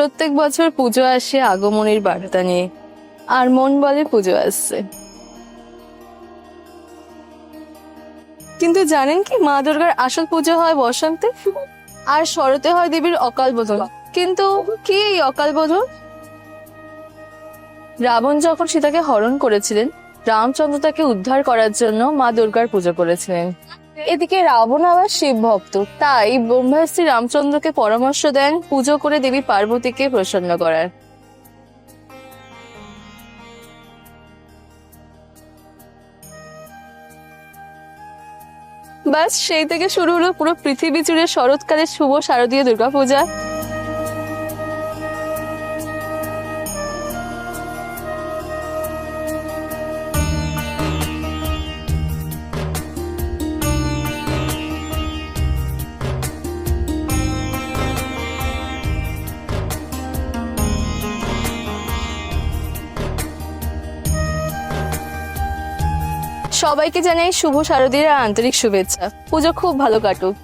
প্রত্যেক বছর পুজো আসে আগমনীর বার্তা নিয়ে। আর মন বলে পুজো আসছে। কিন্তু জানেন কি, মা দুর্গার আসল পুজো হয় বসন্তে আর শরতে হয় দেবীর অকাল বোধন কিন্তু কি এই অকাল বোধন রাবণ যখন সীতাকে হরণ করেছিলেন, রামচন্দ্র তাকে উদ্ধার করার জন্য মা দুর্গার পুজো করেছিলেন। এদিকে রাবণ আবার শিব ভক্ত। তাই ব্রহ্মাশ্রী রামচন্দ্রকে পরামর্শ দেন পুজো করে দেবী পার্বতীকে প্রসন্ন করার। ব্যাস সেই থেকে শুরু হলো পুরো পৃথিবী জুড়ে শরৎকালের শুভ শারদীয় দুর্গাপূজা। সবাইকে জানাই শুভ শারদীয় আন্তরিক শুভেচ্ছা। পুজো খুব ভালো কাটুক।